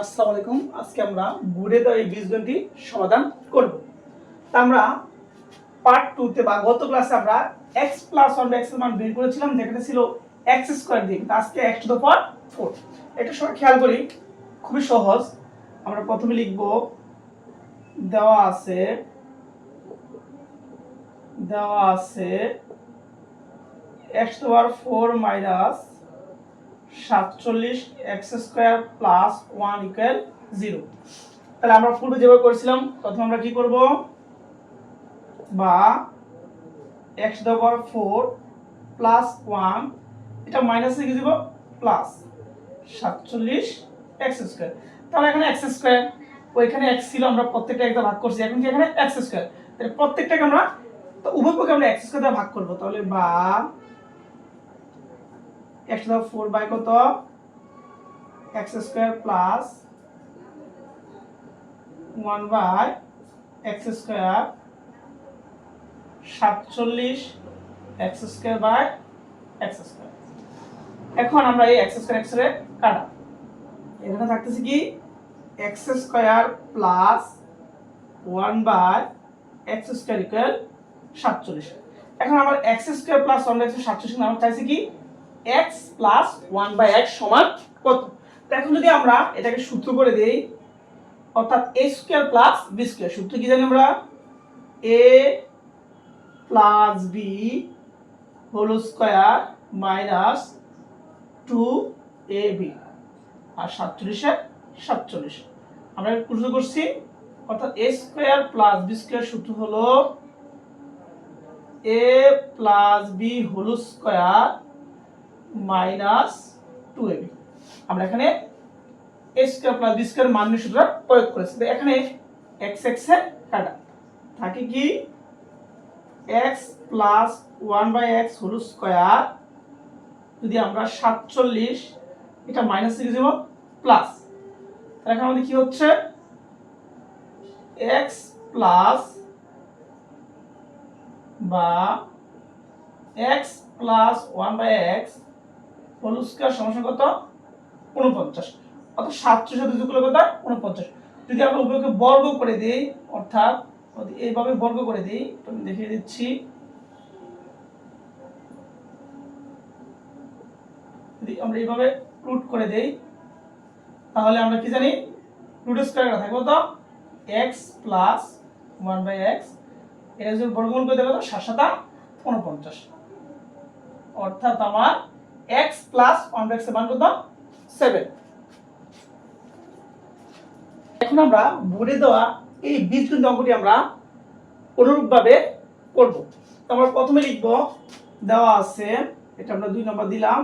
আসসালামু আলাইকুম। আজকে আমরা বুড়ে দেওয়া এই সমাধান করব। তা আমরা পার্ট টুতে বা গত ক্লাসে আমরা এক্স প্লাস ওয়ান মান বের করেছিলাম ছিল আজকে x to the power four এটা সবাই খেয়াল করি, খুবই সহজ। আমরা প্রথমে লিখব, দেওয়া আছে দেওয়া আছে এক্স টু পাওয়ার ফোর সাতচল্লিশ x square plus one equal zero. তাহলে আমরা পূর্বে যেভাবে করেছিলাম, প্রথমে আমরা কি করব? বা x power four plus one এটা মাইনাস লিখে দিব? প্লাস সাতচল্লিশ এক্স স্কোয়ার। তাহলে এখানে এক্স স্কোয়ার, ওইখানে এক্স ছিল, আমরা প্রত্যেকটা একটা ভাগ করছি। এখন কি এখানে এক্স স্কোয়ার? তাহলে প্রত্যেকটাকে আমরা, তো উভয় পক্ষে আমরা এক্স স্কোয়ার ভাগ করব। তাহলে বা এক্স টু ফোর বাই কত? X square plus one by x square সাতচল্লিশ x square by x square এখন আমরা এই এক্স স্কোয়ার এক্স রে কাটা। এখানে থাকতেছে কি? X square plus one by x square equal সাতচল্লিশ। এখন আমার x square plus one by একশো সাতচল্লিশ আমরা চাইছে কি? X plus one by x সমান কত? এখন যদি আমরা এটাকে সূত্র করে দেই, অর্থাৎ a square plus b square সূত্র কি জানি আমরা? A plus b whole square minus two a b আর সাতচল্লিশে সাতচল্লিশ। আমরা সূত্র করছি, অর্থাৎ a square plus b square সূত্র হলো a plus b whole square minus two AB আমরা এখানে এ স্কোয়ার প্লাস স্কোয়ার মান সূত্র প্রয়োগ করেছি। এখানে এক্স এক্সের কাটা থাকে কি? X plus one by x whole square যদি আমরা সাতচল্লিশ, এটা মাইনাস লিখে দেব প্লাস তাহলে এখানে আমাদের কি হচ্ছে? এক্স প্লাস বা x plus one by x whole square সমস্যা কত? উনপঞ্চাশ অর্থাৎ সাতচল্লিশ সাথে কত? উনপঞ্চাশ যদি আমরা উভয়কে বর্গ করে দিই, অর্থাৎ এইভাবে বর্গ করে দিই আমি দেখিয়ে দিচ্ছি। যদি আমরা এইভাবে রুট করে দেই, তাহলে আমরা কি জানি? রুট স্কোয়ার থাকব তো x plus one by x এটা যদি বর্গমূল করে দেবো তো সাত সাতা উনপঞ্চাশ অর্থাৎ আমার এক্স প্লাস ওয়ান বাই মান কত সেভেন এখন আমরা বোর্ডে দেওয়া এই বীজগণিত অঙ্কটি আমরা অনুরূপভাবে করব। আমরা প্রথমে লিখব, দেওয়া আছে, এটা আমরা দুই নম্বর দিলাম।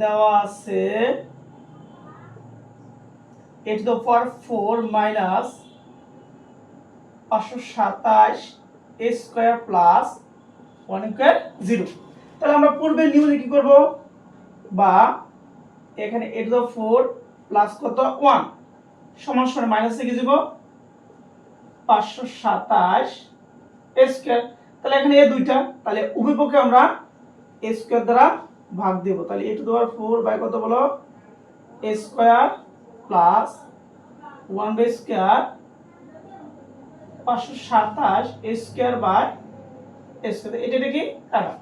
দেওয়া আছে a to power four minus পাঁচশো সাতাশ a square plus one square zero. তাহলে আমরা পূর্বের নিয়মে কি করব? বা এখানে এ টু ফোর প্লাস কত? ওয়ান সমান সমান মাইনাস লিখে দিব পাঁচশো সাতাশ স্কোয়ার তাহলে এখানে এ দুইটা। তাহলে উভয় পক্ষে আমরা এ স্কোয়ার দ্বারা ভাগ দেব। তাহলে এ টু দেওয়ার ফোর বাই কত বলো? A square plus one by square পাঁচশো সাতাশ স্কোয়ার বাই এ স্কোয়ার এটা এটা কি? টাকা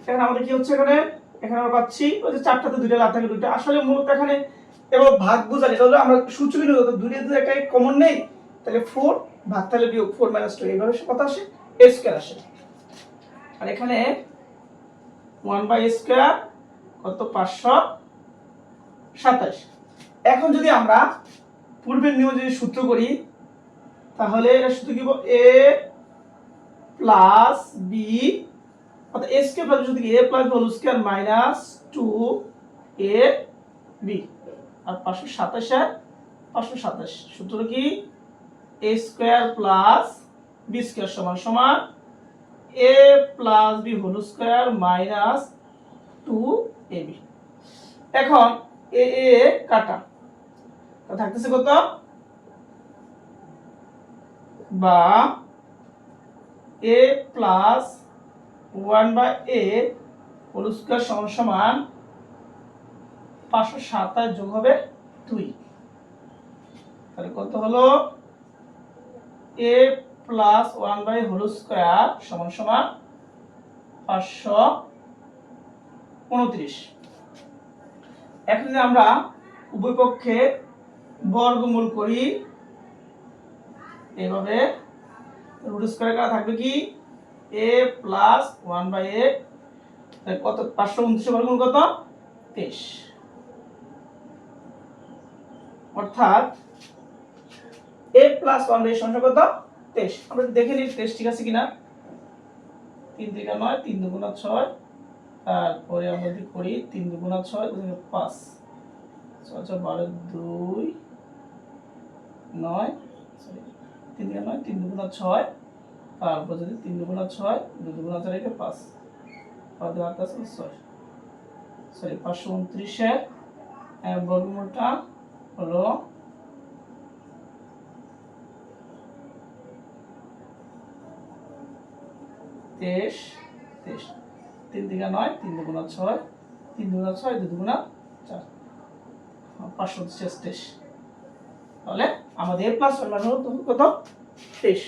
এখানে আমাদের হচ্ছে এখানে? এখানে আমরা পাচ্ছি ওই চারটাতে থাকে দুইটা। আসলে এখানে এবার ভাগ আমরা একটা কমন নেই, তাহলে ফোর ভাগ তাহলে ফোর এ আসে আর এখানে ওয়ান বাই স্কোয়ার পাঁচশো এখন যদি আমরা পূর্বের নিয়ম যদি সূত্র করি, তাহলে এটা সূত্র কি এ প্লাস বি অর্থাৎ এ স্কোয়ার প্লাস কি a plus whole square minus two a b আর পাঁচশো সাতাশে পাঁচশো সাতাশ। সূত্র কি? A square plus b square সমান সমান a plus b whole square minus two a b এখন এ এ কাটা। থাকতেছে কত? বা a plus one by a whole square সমান সমান পাঁচশো সাতাশ যোগ হবে দুই। তাহলে কত হলো? A plus one by whole square সমান সমান পাঁচশো উনত্রিশ। এখন আমরা উভয় পক্ষে বর্গমূল করি এইভাবে রুট স্কোয়ার করা থাকবে কি? A plus one by a কত? পাঁচশো উনত্রিশ বর্গমূল কত? তেইশ। অর্থাৎ এ প্লাস ওয়ান বাই সংখ্যা কত? তেইশ। আমরা দেখে নিই তেইশ ঠিক আছে কিনা? তিন থেকে নয় তিন দুগুণা ছয় তারপরে আমরা যদি করি তিন দুগুণা ছয় পাঁচ। ছয় ছয় বারো দুই নয় sorry, তিন থেকে নয় তিন দুগুণা ছয় তারপর যদি তিন দুগুণা ছয় দু দুগুণা চার রেখে পাঁচ। পাঁচ দুই আট ছয়। সরি, পাঁচশো উনত্রিশের বর্গমূলটা হলো তেইশ তেইশ। তিন দিকে নয়, তিন দুগুণা ছয়, তিন দুগুণা ছয় দু দুগুণা চার। পাঁচশো শেষ। তেইশ তাহলে আমাদের প্লাস ওয়ান মানে হলো কত তেইশ